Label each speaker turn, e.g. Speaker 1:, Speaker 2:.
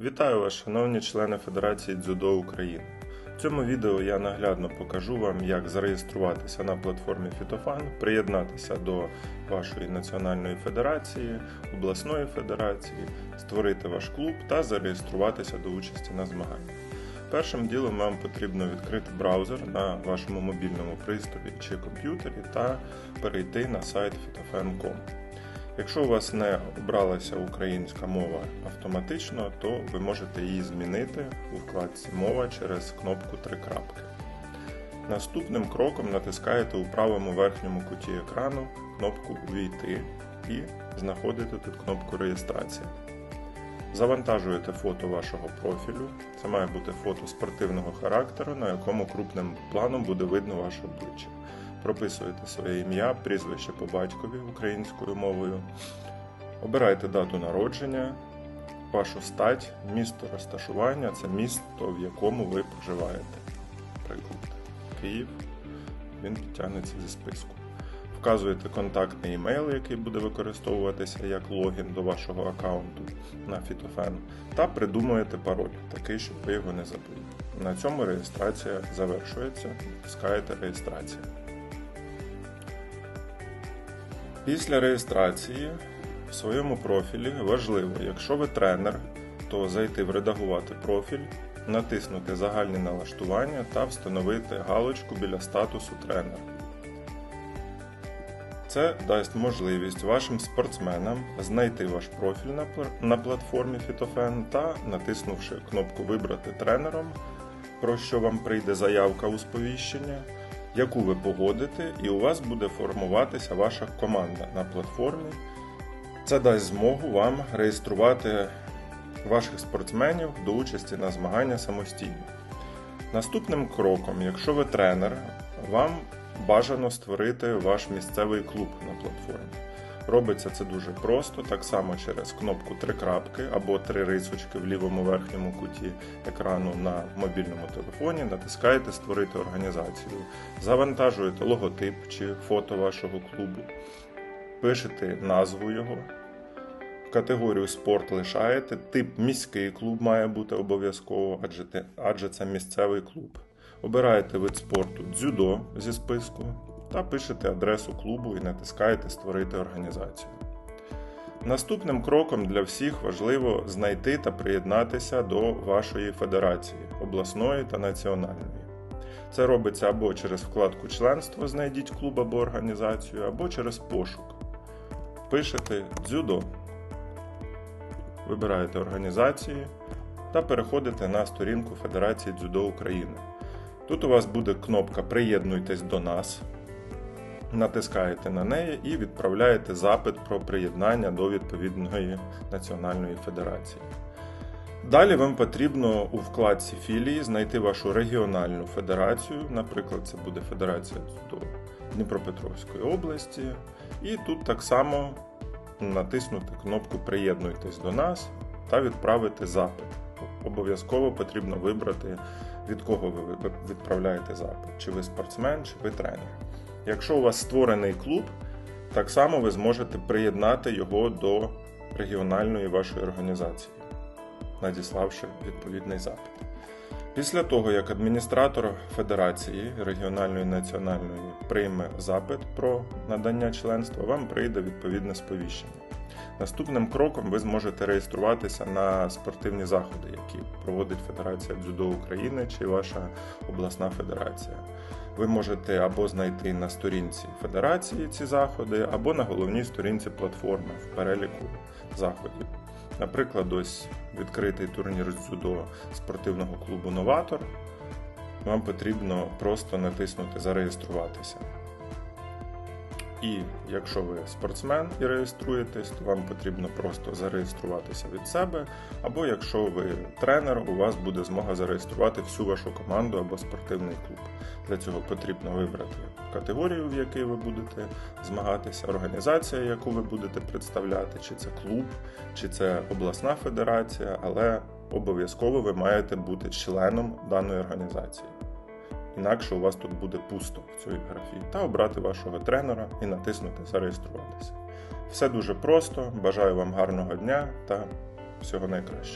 Speaker 1: Вітаю вас, шановні члени Федерації дзюдо України. В цьому відео я наглядно покажу вам, як зареєструватися на платформі Фітофан, приєднатися до вашої національної федерації, обласної федерації, створити ваш клуб та зареєструватися до участі на змаганнях. Першим ділом вам потрібно відкрити браузер на вашому мобільному пристрої чи комп'ютері та перейти на сайт fitofen.com. Якщо у вас не обралася українська мова автоматично, то ви можете її змінити у вкладці Мова через кнопку Три крапки. Наступним кроком натискаєте у правому верхньому куті екрану кнопку Увійти і знаходите тут кнопку Реєстрація. Завантажуєте фото вашого профілю. Це має бути фото спортивного характеру, на якому крупним планом буде видно ваше обличчя прописуєте своє ім'я, прізвище по батькові українською мовою, обирайте дату народження, вашу стать, місто розташування це місто, в якому ви проживаєте. Приклад Київ, він підтягнеться зі списку. Вказуєте контактний емейл, який буде використовуватися як логін до вашого аккаунту на Фітофен, та придумуєте пароль, такий, щоб ви його не забули. На цьому реєстрація завершується. Натискаєте реєстрація. Після реєстрації в своєму профілі важливо, якщо ви тренер, то зайти в редагувати профіль, натиснути загальні налаштування та встановити галочку біля статусу тренера. Це дасть можливість вашим спортсменам знайти ваш профіль на платформі Фітофен та, натиснувши кнопку Вибрати тренером, про що вам прийде заявка у сповіщення яку ви погодите, і у вас буде формуватися ваша команда на платформі. Це дасть змогу вам реєструвати ваших спортсменів до участі на змагання самостійно. Наступним кроком, якщо ви тренер, вам бажано створити ваш місцевий клуб на платформі. Робиться це дуже просто, так само через кнопку три крапки або три рисочки в лівому верхньому куті екрану на мобільному телефоні, натискаєте Створити організацію, завантажуєте логотип чи фото вашого клубу, пишете назву його. Категорію спорт лишаєте, тип міський клуб має бути обов'язково, адже, адже це місцевий клуб. Обираєте вид спорту дзюдо зі списку та пишете адресу клубу і натискаєте Створити організацію. Наступним кроком для всіх важливо знайти та приєднатися до вашої федерації обласної та національної. Це робиться або через вкладку Членство знайдіть клуб або організацію, або через пошук. Пишете дзюдо, вибираєте організації та переходите на сторінку Федерації дзюдо України. Тут у вас буде кнопка Приєднуйтесь до нас натискаєте на неї і відправляєте запит про приєднання до відповідної національної федерації. Далі вам потрібно у вкладці філії знайти вашу регіональну федерацію, наприклад, це буде Федерація до Дніпропетровської області, і тут так само натиснути кнопку Приєднуйтесь до нас та відправити запит. Обов'язково потрібно вибрати, від кого ви відправляєте запит, чи ви спортсмен, чи ви тренер. Якщо у вас створений клуб, так само ви зможете приєднати його до регіональної вашої організації, надіславши відповідний запит. Після того, як адміністратор Федерації регіональної і національної прийме запит про надання членства, вам прийде відповідне сповіщення. Наступним кроком ви зможете реєструватися на спортивні заходи, які проводить Федерація дзюдо України чи ваша обласна федерація. Ви можете або знайти на сторінці Федерації ці заходи, або на головній сторінці платформи в переліку заходів. Наприклад, ось відкритий турнір дзюдо спортивного клубу Новатор. Вам потрібно просто натиснути Зареєструватися. І якщо ви спортсмен і реєструєтесь, то вам потрібно просто зареєструватися від себе. Або якщо ви тренер, у вас буде змога зареєструвати всю вашу команду або спортивний клуб. Для цього потрібно вибрати категорію, в якій ви будете змагатися, організація, яку ви будете представляти, чи це клуб, чи це обласна федерація, але обов'язково ви маєте бути членом даної організації інакше у вас тут буде пусто в цій графі, та обрати вашого тренера і натиснути Зареєструватися. Все дуже просто. Бажаю вам гарного дня та всього найкращого.